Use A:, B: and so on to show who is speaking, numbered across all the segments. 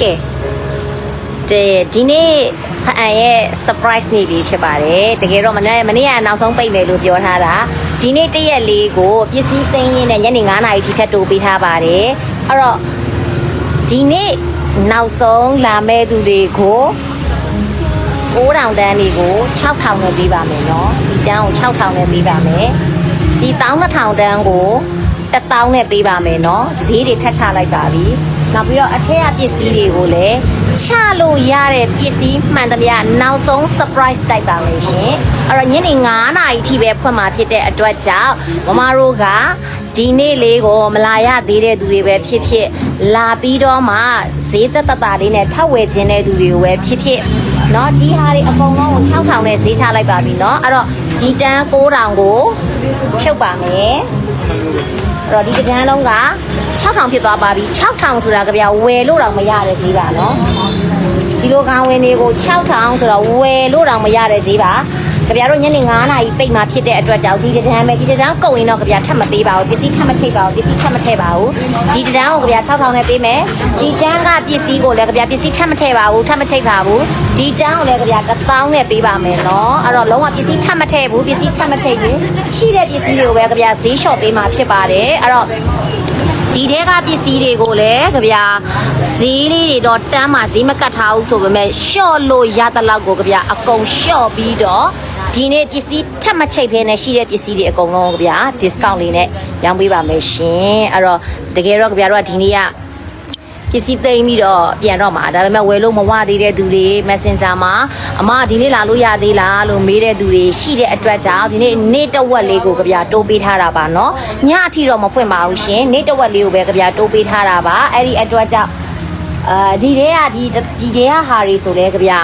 A: ကဲဒီဒီနေ့ဖအန်ရဲ့ surprise နေ့လေးဖြစ်ပါတယ်တကယ်တော့မနေ့မနေ့ကနောက်ဆုံးပိတ်မယ်လို့ပြောထားတာဒီနေ့တရက်လေးကိုပစ္စည်းသိမ်းရင်းနဲ့ညနေ9:00နာရီထိထပ်တိုးပေးထားပါတယ်အဲ့တော့ဒီနေ့နောက်ဆုံးလာမဲ့သူတွေကို6000တန်းတွေကို6000နဲ့ပေးပါမယ်နော်ဒီတန်းကို6000နဲ့ပေးပါမယ်ဒီ12000တန်းကို1000နဲ့ပေးပါမယ်နော်ဈေးတွေထပ်ချလိုက်ပါပြီ နောက်ပြီးတော့အထက်ကပစ္စည်းတွေကိုလည်းချလို့ရတဲ့ပစ္စည်းမှန်သမျှနောက်ဆုံး surprise တိုက်ပါမယ်ရှင်အဲ့တော့ညနေ9နာရီထိပဲဖွင့်มาဖြစ်တဲ့အတွက်ကြောင့်မမတို့ကဒီနေ့လေးကိုမလာရသေးတဲ့သူတွေပဲဖြစ်ဖြစ်လာပြီးတော့မှဈေးသက်သက်တာလေးနဲ့ထောက်ဝယ်ခြင်းတဲ့သူတွေကိုပဲဖြစ်ဖြစ်เนาะဒီဟာတွေအကုန်လုံးကို6000နဲ့ဈေးချလိုက်ပါပြီเนาะအဲ့တော့ဒီတန်း9000ကိုဖြုတ်ပါမယ် အဲ့တော့ဒီတကန်းလုံးက6000ဖြစ်သွားပါပြီ6000ဆိုတာကြဗျာဝယ်လို့တော့မရတဲ့ဈေးပါနော်ဒီလိုကောင်ဝင်တွေကို6000ဆိုတော့ဝယ်လို့တော့မရတဲ့ဈေးပါ ကြဗျာတို့ညနေ9နာရီပိတ်มาဖြစ်တဲ့အတွက်ကြောင့်ဒီတန်းပဲဒီတန်းကုန်ရင်တော့ကြဗျာထပ်မပေးပါဘူးပစ္စည်းထပ်မချိတ်ပါဘူးပစ္စည်းထပ်မထည့်ပါဘူးဒီတန်းကိုကြဗျာ6000နဲ့ပေးမယ်ဒီတန်းကပစ္စည်းကိုလည်းကြဗျာပစ္စည်းထပ်မထည့်ပါဘူးထပ်မချိတ်ပါဘူးဒီတန်းကိုလည်းကြဗျာ1000နဲ့ပေးပါမယ်နော်အဲ့တော့လုံးဝပစ္စည်းထပ်မထည့်ဘူးပစ္စည်းထပ်မချိတ်ဘူးရှိတဲ့ပစ္စည်းတွေကိုပဲကြဗျာဈေးလျှော့ပေးမှာဖြစ်ပါတယ်အဲ့တော့ဒီထဲကပစ္စည်းတွေကိုလည်းကြဗျာဈေးလေးတွေတော့တန်းမှဈေးမကတ်ထားဘူးဆိုပေမဲ့ရှော့လို့ရတဲ့လောက်ကိုကြဗျာအကုန်ရှော့ပြီးတော့ ဒီနေ့ပစ္စည်းထပ်မချိတ်ဖဲနဲ့ရှိတဲ့ပစ္စည်းတွေအကုန်လုံးကြဗျာ discount လေးနဲ့ရောင်းပေးပါမယ်ရှင်အဲ့တော့တကယ်တော့ကြဗျာတို့ကဒီနေ့ကပစ္စည်းသိမ်းပြီးတော့ပြန်တော့မှာဒါပေမဲ့ဝယ်လို့မဝသေးတဲ့သူတွေ Messenger မှာအမဒီနေ့လာလို့ရသေးလားလို့မေးတဲ့သူတွေရှိတဲ့အတွက်ကြောင့်ဒီနေ့နေ့တစ်ဝက်လေးကိုကြဗျာတိုးပေးထားတာပါเนาะညအထိတော့မဖွင့်ပါဘူးရှင်နေ့တစ်ဝက်လေးကိုပဲကြဗျာတိုးပေးထားတာပါအဲ့ဒီအတွက်ကြောင့်အာဒီတဲကဒီဒီတဲကဟာတွေဆိုလဲကြဗျာ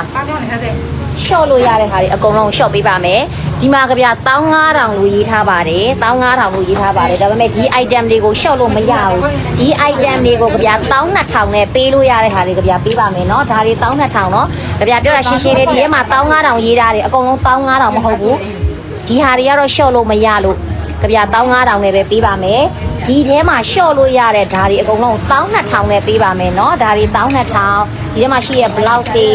A: ရှော့လို့ရတဲ့ဟာတွေအကုန်လုံးရှော့ပေးပါမယ်ဒီမှာကြဗျာ15000လို့ရေးထားပါတယ်15000လို့ရေးထားပါတယ်ဒါပေမဲ့ဒီ item တွေကိုရှော့လို့မရဘူးဒီ item တွေကိုကြဗျာ12000နဲ့ပေးလို့ရတဲ့ဟာတွေကြဗျာပေးပါမယ်เนาะဒါတွေ12000เนาะကြဗျာပြောတာရှင်းရှင်းလေးဒီထဲမှာ15000ရေးထားတယ်အကုန်လုံး15000မဟုတ်ဘူးဒီဟာတွေကတော့ရှော့လို့မရလို့ ကြဗျာ15000နဲ့ပဲပေးပါမယ်ဒီထဲမှာရှော့လို့ရတဲ့ဓာတွေအကုန်လုံး12000နဲ့ပေးပါမယ်เนาะဓာတွေ12000ဒီထဲမှာရှိတဲ့ blouse တွေ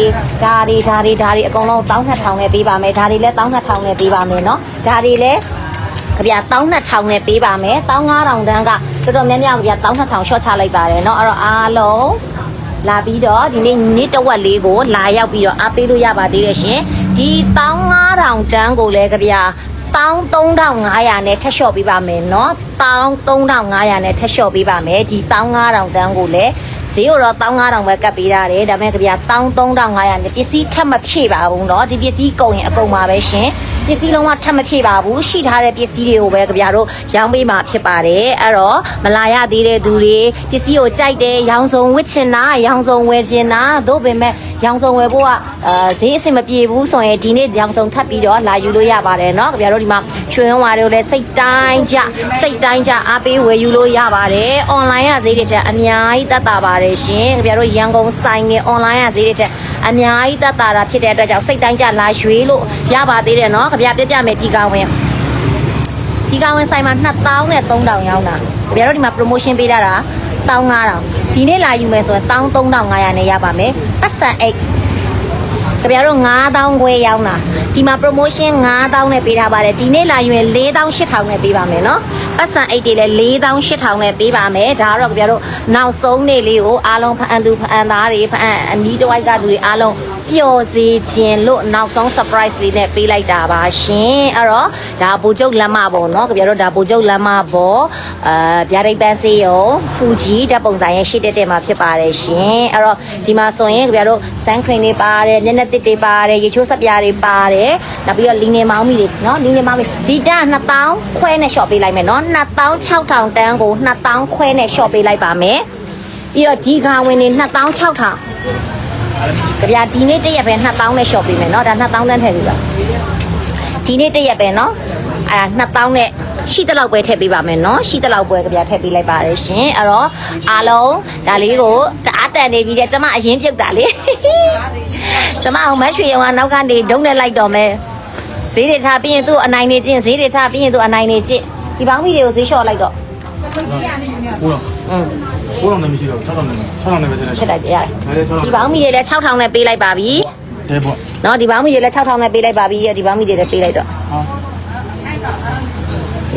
A: ဓာတွေဓာတွေဓာတွေအကုန်လုံး12000နဲ့ပေးပါမယ်ဓာတွေလည်း12000နဲ့ပေးပါမယ်เนาะဓာတွေလည်းကြဗျာ12000နဲ့ပေးပါမယ်15000တန်းကတော်တော်များများကြဗျာ12000ရှော့ချလိုက်ပါတယ်เนาะအဲ့တော့အားလုံးလာပြီးတော့ဒီနေ့နေ့တစ်ဝက်လေးကိုလာရောက်ပြီးတော့အားပေးလို့ရပါသေးတယ်ရှင်ဒီ15000တန်းကိုလည်းကြဗျာ 13500နဲ့ထက်လျှော့ပေးပါမယ်เนาะ13500နဲ့ထက်လျှော့ပေးပါမယ်ဒီ15000တန်းကိုလည်းဈေးကိုတော့15000ပဲကတ်ပေးရတယ်ဒါပေမဲ့ကြဗျာ13500နဲ့ပစ္စည်းထပ်မဖြည့်ပါဘူးเนาะဒီပစ္စည်းကုန်ရင်အကုန်ပါပဲရှင် ပစ္စည်းလုံးဝထပ်မဖြည့်ပါဘူးရှိထားတဲ့ပစ္စည်းတွေကိုပဲကြဗျာတို့ရောင်းပေးမှာဖြစ်ပါတယ်အဲ့တော့မလာရသေးတဲ့သူတွေပစ္စည်းကိုကြိုက်တယ်ရောင်းစုံဝစ်ချင်တာရောင်းစုံဝယ်ချင်တာတို့ပေမဲ့ရောင်းစုံဝယ်ဖို့ကအာဈေးအဆင်မပြေဘူးဆိုရင်ဒီနေ့ရောင်းစုံထပ်ပြီးတော့လာယူလို့ရပါတယ်เนาะကြဗျာတို့ဒီမှာရွှေဝါတွေကိုလည်းစိတ်တိုင်းကြစိတ်တိုင်းကြအားပေးဝယ်ယူလို့ရပါတယ်အွန်လိုင်းကဈေးတွေတက်အများကြီးတက်တာပါတယ်ရှင်ကြဗျာတို့ရန်ကုန်ဆိုင်ငယ်အွန်လိုင်းကဈေးတွေတက် အများကြီးတက်တာတာဖြစ်တဲ့အတွက်ကြောင့်စိတ်တိုင်းကြလာရွှေလို့ရပါသေးတယ်เนาะကြဗျာပြပြမယ်ဒီကောင်ဝင်ဒီကောင်ဝင်ဆိုင်မှာ2000နဲ့3000ရောင်းတာကြဗျာတို့ဒီမှာ promotion ပေးတာတာ15000ဒီနေ့လာယူမယ်ဆိုရင်13500နဲ့ရပါမယ်ပတ်စံအိတ် ကြပြတော့9000ခွဲရောင်းတာဒီမှာ promotion 9000နဲ့ပေးထားပါတယ်ဒီနေ့လာယူရင်4800နဲ့ပေးပါမယ်เนาะ ပတ်စံအိတ်တွေလည်း4800နဲ့ပေးပါမယ်ဒါကတော့ကြပြတော့နောက်ဆုံးနေ့လေးကိုအားလုံးဖအန်သူဖအန်သားတွေဖအန်အနီးတစ်ဝိုက်ကသူတွေအားလုံး ပျော်စေခြင်းလို့နောက်ဆုံး surprise လေးနဲ့ပေးလိုက်တာပါရှင်အဲ့တော့ဒါဘူချုပ်လမ်းမပေါ့နော်ကြပြတော့ဒါဘူချုပ်လမ်းမပေါ့အာဗျာဒိတ်ပန်းစေးရောဖူဂျီဓာတ်ပုံဆိုင်ရဲ့ရှေ့တက်တက်မှာဖြစ်ပါတယ်ရှင်အဲ့တော့ဒီမှာဆိုရင်ကြပြတော့ဆန်ခရင်တွေပါတယ်မျက်နှာသစ်တွေပါတယ်ရေချိုးစပြားတွေပါတယ်နောက်ပြီးတော့လီနေမောင်းမီတွေနော်လီနေမောင်းမီဒီတာ2000ခွဲနဲ့ short ပေးလိုက်မယ်နော်2000 6000တန်းကို2000ခွဲနဲ့ short ပေးလိုက်ပါမယ်ပြီးတော့ဒီဂါဝင်တွေ2600 ကြပြဒီနေ့တစ်ရက်ပဲ2000နဲ့ shop ပေးမယ်เนาะဒါ2000တန်းထည့်ပေးပါဒီနေ့တစ်ရက်ပဲเนาะအဲ့ဒါ2000နဲ့ရှိတဲ့လောက်ပဲထည့်ပေးပါမယ်เนาะရှိတဲ့လောက်ပဲကြပြထည့်ပေးလိုက်ပါတယ်ရှင်အဲ့တော့အားလုံးဒါလေးကိုတအားတန်နေပြီတဲ့ကျမအရင်ပြုတ်တာလေ ကျမအောင်မရွှေရောင်ကနောက်ကနေဒုံးနဲ့လိုက်တော့မယ်ဈေးတွေချပြီးရင်သူ့အနိုင်နေချင်းဈေးတွေချပြီးရင်သူ့အနိုင်နေချင်းဒီပေါင်းမီတွေကိုဈေးလျှော့လိုက်တော့
B: ကိုတော့ကိုတော့နေမရှိတော့6000နဲ့6000နဲ့ပဲတင်တယ်
A: ဖြစ်လိုက်တယ်ရတယ်
B: ဒီ
A: ပေါင်းမီရေလည်း6000နဲ့ပေးလိုက်ပါပြီ
B: တဲ့ပေါ့
A: နော်ဒီပေါင်းမီရေလည်း6000နဲ့ပေးလိုက်ပါပြီဒီပေါင်းမီတွေလည်းပေးလိုက်တော့
B: ဟုတ်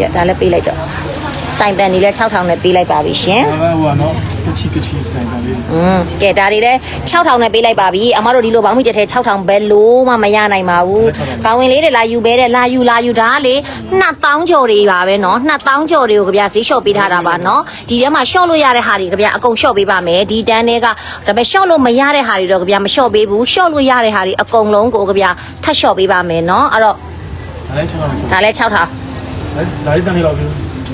A: ရဒါလည်းပေးလိုက်တော့စတိုင်ပန်နေလည်း6000နဲ့ပေးလိုက်ပါပြီရှင်
B: ဟိုကနော် ချီကချီစတိုင်တန်လေး
A: อืมကဲဒါတွေလည်း6000နဲ့ပေးလိုက်ပါပြီအမတို့ဒီလိုပေါင်းမိတစ်ထဲ6000ပဲလို့မှမရနိုင်ပါဘူးကောင်းဝင်လေးတွေလာယူပဲတဲ့လာယူလာယူဒါကလေ2000ကျော်တွေပါပဲเนาะ2000ကျော်တွေကိုကြပြဈေးလျှော့ပေးထားတာပါเนาะဒီထဲမှာလျှော့လို့ရတဲ့ဟာတွေကြပြအကုန်လျှော့ပေးပါမယ်ဒီတန်းတွေကဒါပေမဲ့လျှော့လို့မရတဲ့ဟာတွေတော့ကြပြမလျှော့ပေးဘူးလျှော့လို့ရတဲ့ဟာတွေအကုန်လုံးကိုကြပြထပ်လျှော့ပေးပါမယ်เนาะအဲ့တော့
B: ဒါလည်း6000နဲ့
A: ဒါလည်း6000
B: ဒါလည်းတန်လေးတော့ပြီ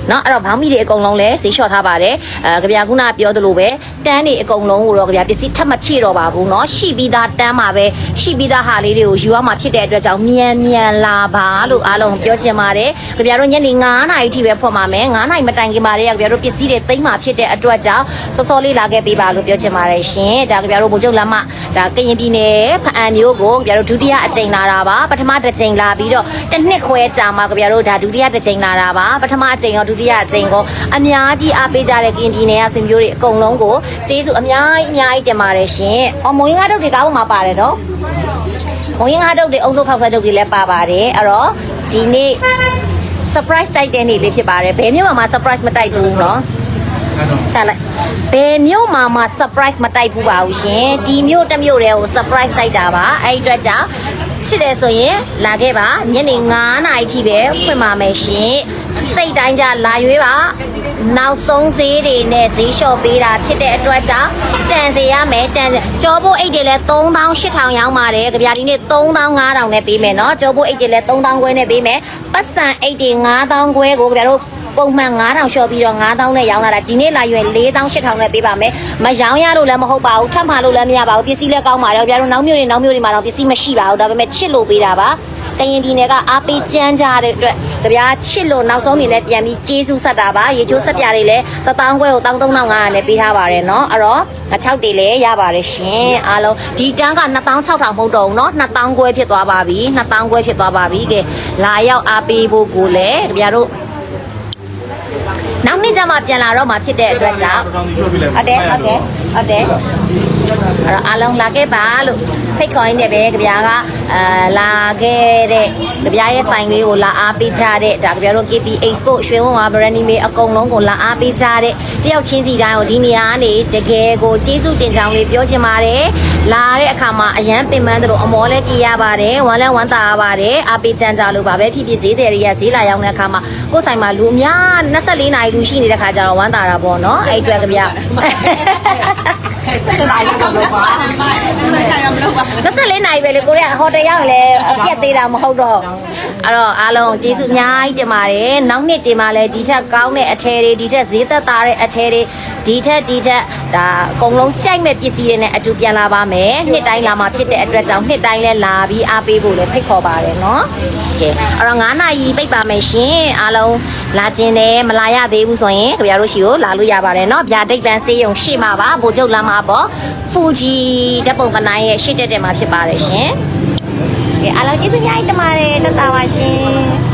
A: เนาะအဲ့တော့ဘောင်းမီတွေအကုန်လုံးလဲဈေးလျှော့ထားပါတယ်အဲကြပြခုနပြောသလိုပဲတန်းတွေအကုန်လုံးကိုတော့ကြပြပစ္စည်းထပ်မချေတော့ပါဘူးเนาะရှိပြီးသားတန်းမှာပဲရှိပြီးသားဟာလေးတွေကိုယူရမှာဖြစ်တဲ့အတွက်ကြောင့်မြန်မြန်လာပါလို့အားလုံးပြောချင်ပါတယ်ကြပြတို့ညနေ9နာရီထိပဲဖွင့်ပါမယ်9နာရီမတိုင်ခင်ပါတည်းကြပြတို့ပစ္စည်းတွေသိမ်းမှာဖြစ်တဲ့အတွက်ကြောင့်စောစောလေးလာခဲ့ပေးပါလို့ပြောချင်ပါတယ်ရှင်ဒါကြပြတို့ဗိုလ်ချုပ်လမ်းမဒါကရင်ပြည်နယ်ဖအံမျိုးကိုကြပြတို့ဒုတိယအကြိမ်လာတာပါပထမတစ်ကြိမ်လာပြီးတော့တစ်နှစ်ခွဲကြာမှကြပြတို့ဒါဒုတိယတစ်ကြိမ်လာတာပါပထမအကြိမ်ရော ဒုတိယအကြိမ်ကိုအများကြီးအားပေးကြတဲ့ကရင်ပြည်နယ်ကဆွေမျိုးတွေအကုန်လုံးကိုကျေးဇူးအများကြီးအများကြီးတင်ပါတယ်ရှင်။အော်မုံရင်းကားတုတ်တွေကားပေါ်မှာပါတယ်နော်။မုံရင်းကားတုတ်တွေအုံထုတ်ဖောက်ဆက်တုတ်တွေလည်းပါပါတယ်။အဲ့တော့ဒီနေ့ surprise တိုက်တဲ့နေ့လေးဖြစ်ပါတယ်။ဘယ်မြို့မှာမှ surprise မတိုက်ဘူးနော်။
B: အဲ့တော့
A: တက်လိုက်ဘယ်မြို့မှာမှ surprise မတိုက်ဘူးပါဘူးရှင်ဒီမြို့တစ်မြို့တည်းကို surprise တိုက်တာပါအဲ့ဒီအတွက်ကြောင့် ချစ်တယ်ဆိုရင်လာခဲ့ပါညနေ9နာရီထိပဲဖွင့်ပါမယ်ရှင်စိတ်တိုင်းကြလာရွေးပါနောက်ဆုံးဈေးတွေနဲ့ဈေးလျှော့ပေးတာဖြစ်တဲ့အတွက်ကြောင့်တန်စေရမယ်တန်စေကြောဖို့အိတ်တွေလည်း3800ရောင်းပါတယ်ကြပြာဒီနေ့3500နဲ့ပေးမယ်နော်ကြောဖို့အိတ်တွေလည်း3000ခွဲနဲ့ပေးမယ်ပတ်စံအိတ်တွေ9000ခွဲကိုကြပြာတို့ ပုံမှန်9000လျှော့ပြီးတော့9000နဲ့ရောင်းလာတာဒီနေ့လာရွယ်4000 8000နဲ့ပေးပါမယ်မရောင်းရလို့လည်းမဟုတ်ပါဘူးထပ်မှာလို့လည်းမရပါဘူးပစ္စည်းလည်းကောင်းပါတယ်ဗျာတို့နောက်မျိုးတွေနောက်မျိုးတွေမှာတော့ပစ္စည်းမရှိပါဘူးဒါပေမဲ့ချစ်လို့ပေးတာပါကရင်ပြည်နယ်ကအားပေးကြမ်းကြတဲ့အတွက်ကြဗျာချစ်လို့နောက်ဆုံးနေနဲ့ပြန်ပြီးကျေးဇူးဆက်တာပါရေချိုးဆက်ပြတွေလည်း1000ခွဲကို13500နဲ့ပေးထားပါတယ်เนาะအဲ့တော့6တွေလည်းရပါတယ်ရှင်အားလုံးဒီတန်းက2600မဟုတ်တော့ဘူးเนาะ2000ခွဲဖြစ်သွားပါပြီ2000ခွဲဖြစ်သွားပါပြီကဲလာရောက်အားပေးဖို့ကိုလည်းကြဗျာတို့ နောက်နေ့ကျမှပြန်လာတော့မှဖြစ်တဲ့အတွက်ကြောင့်
B: တောင်းဒီပြောပြလိုက်
A: ဟုတ်တယ်ဟုတ်တယ်ဟုတ်တယ်အဲ့တော့အားလုံးလာခဲ့ပါလို့ ဖိတ်ခေါ်ရင်းနဲ့ပဲကြပြားကအာလာခဲ့တဲ့ကြပြားရဲ့ဆိုင်လေးကိုလာအားပေးကြတဲ့ဒါကြပြားတို့ KP Export ရွှေဝန်းဝါ brand name အကုန်လုံးကိုလာအားပေးကြတဲ့တယောက်ချင်းစီတိုင်းကိုဒီနေရာကနေတကယ်ကိုကျေးဇူးတင်ကြောင်းလေးပြောချင်ပါတယ်လာတဲ့အခါမှာအရန်ပင်ပန်းတို့အမောလည်းပြရပါတယ်ဝမ်းလည်းဝမ်းသာရပါတယ်အားပေးကြမ်းကြလို့ပါပဲဖြစ်ဖြစ်ဈေးတယ်တွေကဈေးလာရောက်တဲ့အခါမှာကိုယ်ဆိုင်မှာလူအများ24နာရီလူရှိနေတဲ့ခါကျတော့ဝမ်းသာတာပေါ့နော်အဲ့အတွက်ကြပြား 24နိုင်ပဲလေကိုရီးယားဟိုတယ်ရောက်ရင်လည်းအပြက်သေးတာမဟုတ်တော့အဲ့တော့အားလုံးကျေးဇူးအများကြီးတင်ပါတယ်နောက်နှစ်တင်မှာလည်းဒီထက်ကောင်းတဲ့အထည်တွေဒီထက်ဈေးသက်သာတဲ့အထည်တွေဒီထက်ဒီထက်ဒါအကုန်လုံးကြိုက်မဲ့ပစ္စည်းတွေနဲ့အတူပြန်လာပါမယ်နှစ်တိုင်းလာမှာဖြစ်တဲ့အတွက်ကြောင့်နှစ်တိုင်းလည်းလာပြီးအားပေးဖို့လည်းဖိတ်ခေါ်ပါတယ်နော်ကဲအဲ့တော့9နာရီပိတ်ပါမယ်ရှင်အားလုံးလာခြင်းနဲ့မလာရသေးဘူးဆိုရင်ကြပြတို့ရှိကိုလာလို့ရပါတယ်နော်ဗျာဒိတ်ပန်စေးရုံရှေ့မှာပါဗိုလ်ချုပ်လမ်းမှာပေါ့ဖူဂျီဓာတ်ပုံကနိုင်ရဲ့ရှေ့တက်တက်မှာဖြစ်ပါတယ်ရှင်ကဲအားလုံးကျေးဇူးများကြီးတင်ပါတယ်တတ်တာပါရှင်